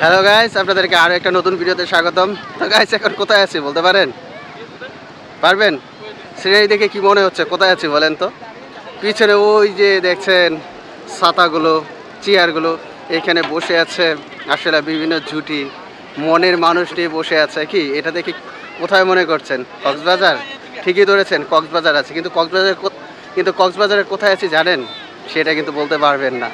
Hello guys আপনাদেরকে আরও একটা নতুন ভিডিওতে স্বাগতম। তো গাইস এখন কোথায় আছি বলতে পারেন? পারবেন? সিনারি দেখে কি মনে হচ্ছে? কোথায় আছি বলেন তো? পিছনে ওই যে দেখছেন ছাতাগুলো, চেয়ারগুলো, এখানে বসে আছে আসলে বিভিন্ন জুটি মনের মানুষ নিয়ে বসে আছে কি? এটা দেখে কোথায় মনে করছেন? কক্সবাজার? ঠিকই ধরেছেন, কক্সবাজার আছে। কিন্তু কক্সবাজার কিন্তু কক্সবাজারের কোথায় আছি জানেন? সেটা কিন্তু বলতে পারবেন না।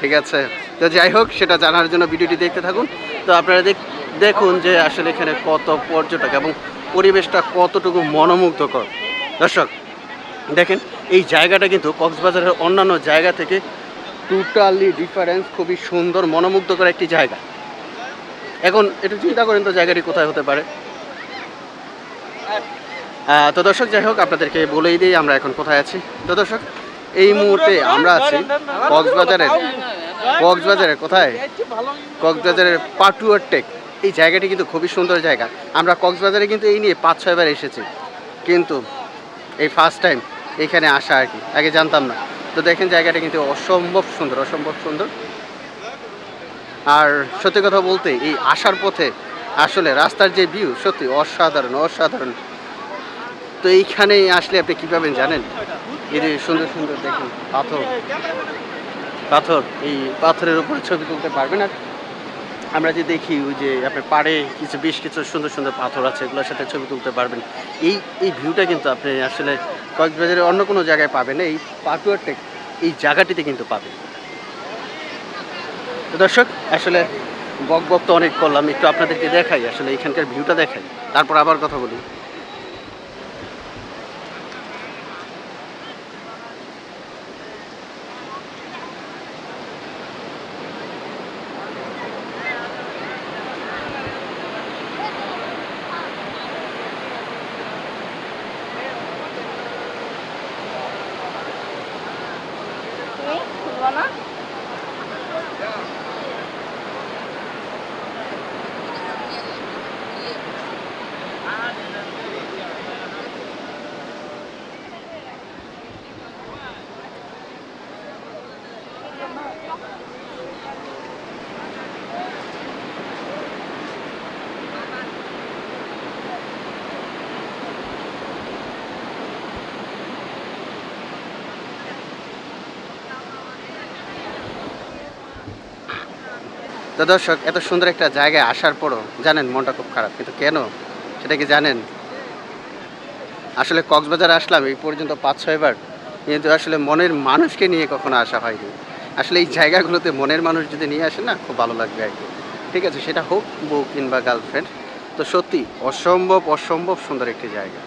ঠিক আছে? তো যাই হোক, সেটা জানার জন্য ভিডিওটি দেখতে থাকুন। তো আপনারা দেখ- দেখুন যে আসলে এখানে কত পর্যটক এবং পরিবেশটা কতটুকু মনোমুগ্ধকর। দর্শক, দেখেন, এই জায়গাটা কিন্তু কক্সবাজারের অন্যান্য জায়গা থেকে টোটালি ডিফারেন্স খুবই সুন্দর, মনোমুগ্ধকর একটি জায়গা। এখন একটু চিন্তা করেন তো জায়গাটি কোথায় হতে পারে। তো দর্শক, যাই হোক, আপনাদেরকে বলেই দিই আমরা এখন কোথায় আছি। তো দর্শক এই মুহূর্তে আমরা আছি কক্সবাজারের কক্সবাজারের কোথায়? কক্সবাজারের পাটুয়ার টেক। এই জায়গাটি কিন্তু খুবই সুন্দর জায়গা। আমরা কক্সবাজারে কিন্তু এই নিয়ে পাঁচ, ছয়বার এসেছি। কিন্তু এই ফার্স্ট টাইম এখানে আসা আর কি, আগে জানতাম না। তো দেখেন জায়গাটা কিন্তু অসম্ভব সুন্দর অসম্ভব সুন্দর। আর সত্যি কথা বলতে, এই আসার পথে আসলে রাস্তার যে ভিউ সত্যি অসাধারণ অসাধারণ। তো এইখানে আসলে আপনি কী পাবেন জানেন? এই সুন্দর সুন্দর দেখুন পাথর। পাথর, এই পাথরের উপরে ছবি তুলতে পারবেন আর আমরা যে দেখি ওই যে আপনার পাড়ে কিছু, বেশ কিছু সুন্দর সুন্দর পাথর আছে, এগুলোর সাথে ছবি তুলতে পারবেন। এই এই ভিউটা কিন্তু আপনি আসলে কক্সবাজারের অন্য কোনো জায়গায় পাবেন এই পাটুয়ার টেক, এই জায়গাটিতে কিন্তু পাবেন। দর্শক, আসলে বক বক তো অনেক করলাম, একটু আপনাদেরকে দেখাই, আসলে এখানকার ভিউটা দেখাই। তারপর আবার কথা বলি। 얼마나? Thank you. তো দর্শক, এত সুন্দর একটা জায়গায় আসার পরও জানেন মনটা খুব খারাপ, কিন্তু কেন? সেটা কি জানেন? আসলে কক্সবাজার আসলাম এই পর্যন্ত পাঁচ ছয়বার কিন্তু আসলে মনের মানুষকে নিয়ে কখনো আসা হয়নি। আসলে এই জায়গাগুলোতে মনের মানুষ যদি নিয়ে আসে না, খুব ভালো লাগবে আর ঠিক আছে, সেটা হোক বউ কিংবা গার্লফ্রেন্ড তো সত্যি অসম্ভব অসম্ভব সুন্দর একটি জায়গা।